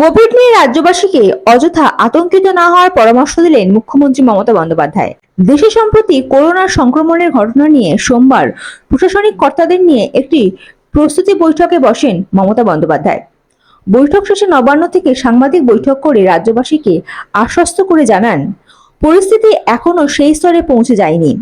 Covid নিয়ে রাজ্যবাসীকে অযথা আতঙ্কিত না হওয়ার পরামর্শ দিলেন মুখ্যমন্ত্রী মমতা বন্দ্যোপাধ্যায়। দেশে সম্প্রতি করোনার সংক্রমণের ঘটনা নিয়ে সোমবার প্রশাসনিক কর্তাদের নিয়ে একটি প্রস্তুতি বৈঠকে বসেন মমতা বন্দ্যোপাধ্যায়। বৈঠক শেষে নবান্ন থেকে সাংবাদিক বৈঠক করে রাজ্যবাসীকে আশ্বস্ত করে জানান, পরিস্থিতি এখনও সেই স্তরে পৌঁছে যায়নি।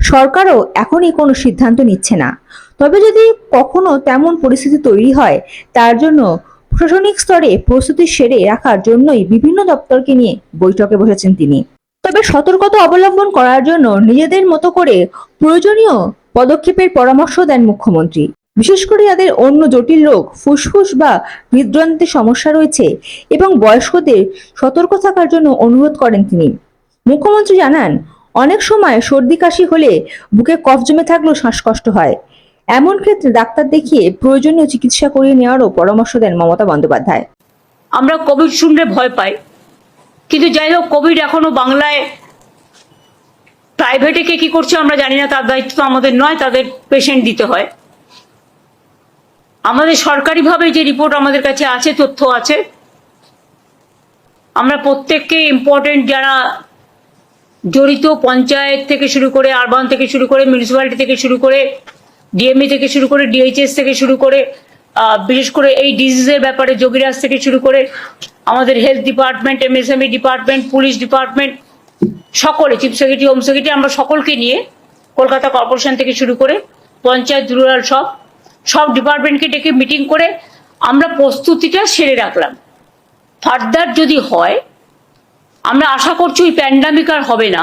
সরকারও এখনই কোনো সিদ্ধান্ত নিচ্ছে না। তবে যদি কখনো তেমন পরিস্থিতি তৈরি হয়, তার জন্য প্রশাসনিক স্তরে প্রস্তুতি সেরে রাখার জন্যই বিভিন্ন দপ্তরকে নিয়ে বৈঠকে বসেছেন তিনি। তবে সতর্কতা অবলম্বন করার জন্য নিজেদের মতো করে প্রয়োজনীয় পদক্ষেপের পরামর্শ দেন মুখ্যমন্ত্রী। বিশেষ করে যাদের অন্য জটিল রোগ, ফুসফুস বা হৃদযন্ত্রের সমস্যা রয়েছে এবং বয়স্কদের সতর্ক থাকার জন্য অনুরোধ করেন তিনি। মুখ্যমন্ত্রী জানান, অনেক সময় সর্দি কাশি হলে বুকে কফ জমে থাকলেও শ্বাসকষ্ট হয়। এমন ক্ষেত্রে ডাক্তার দেখিয়ে প্রয়োজনীয় চিকিৎসা করিয়ে নেওয়ারও পরামর্শ দেন মমতা বন্দ্যোপাধ্যায়। আমরা কোভিড শুনলে ভয় পাই। কিন্তু যাই হোক, কোভিড এখনও বাংলায় প্রাইভেটে কে কি করছে আমরা জানি না, তার দায়িত্ব তো আমাদের নয়, তাদের পেশেন্ট দিতে হয়। আমাদের সরকারিভাবে যে রিপোর্ট আমাদের কাছে আছে, তথ্য আছে, আমরা প্রত্যেককে ইম্পর্টেন্ট যারা জড়িত, পঞ্চায়েত থেকে শুরু করে আরবান থেকে শুরু করে মিউনিসিপ্যালিটি থেকে শুরু করে ডিএমই থেকে শুরু করে ডিএইচএস থেকে শুরু করে বিশেষ করে এই ডিজিজের ব্যাপারে যোগীরাজ থেকে শুরু করে আমাদের health department MSME department police department সকলে চিফ সেক্রেটারি হোম সেক্রেটারি আমরা সকলকে নিয়ে কলকাতা কর্পোরেশন থেকে শুরু করে পঞ্চায়েত রুরাল সব সব ডিপার্টমেন্টকে ডেকে মিটিং করে আমরা প্রস্তুতিটা সেরে রাখলাম। ফার্দার যদি হয়, আমরা আশা করছি ওই প্যান্ডামিক আর হবে না।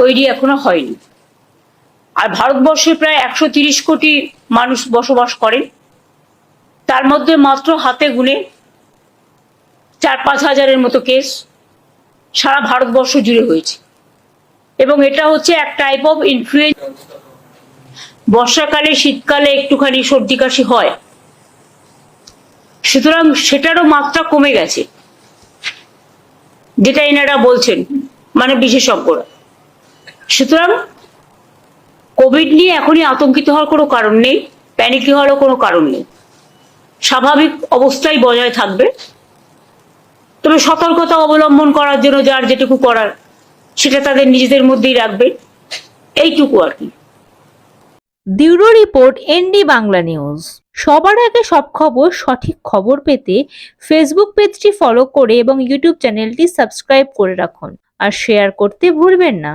তৈরি এখনও হয়নি। আর ভারতবর্ষে প্রায় একশো তিরিশ কোটি মানুষ বসবাস করেন তার মধ্যে মাত্র হাতে গুনে চার পাঁচ হাজারের মতো কেস সারা ভারতবর্ষ জুড়ে হয়েছে। এবং এটা হচ্ছে এক টাইপ অফ ইনফ্লুয়েঞ্জ বর্ষাকালে, শীতকালে একটুখানি সর্দি কাশি হয়। সুতরাং সেটারও মাত্রা কমে গেছে। যেটা এনারা বলছেন মানে বিশেষজ্ঞরা। সুতরাং কোভিড নিয়ে এখনই আতঙ্কিত হওয়ার কোনো কারণ নেই প্যানিকি হওয়ারও কোনো কারণ নেই। স্বাভাবিক অবস্থাই বজায় থাকবে। তবে সতর্কতা অবলম্বন করার জন্য যার যেটুকু করার, সেটা তাদের নিজেদের মধ্যেই রাখবে। এইটুকু আর কি। Bureau report ND Bangla news. সবার আগে সব খবর, সঠিক খবর পেতে ফেসবুক পেজটি ফলো করে এবং ইউটিউব চ্যানেলটি সাবস্ক্রাইব করে রাখুন। আর শেয়ার করতে ভুলবেন না।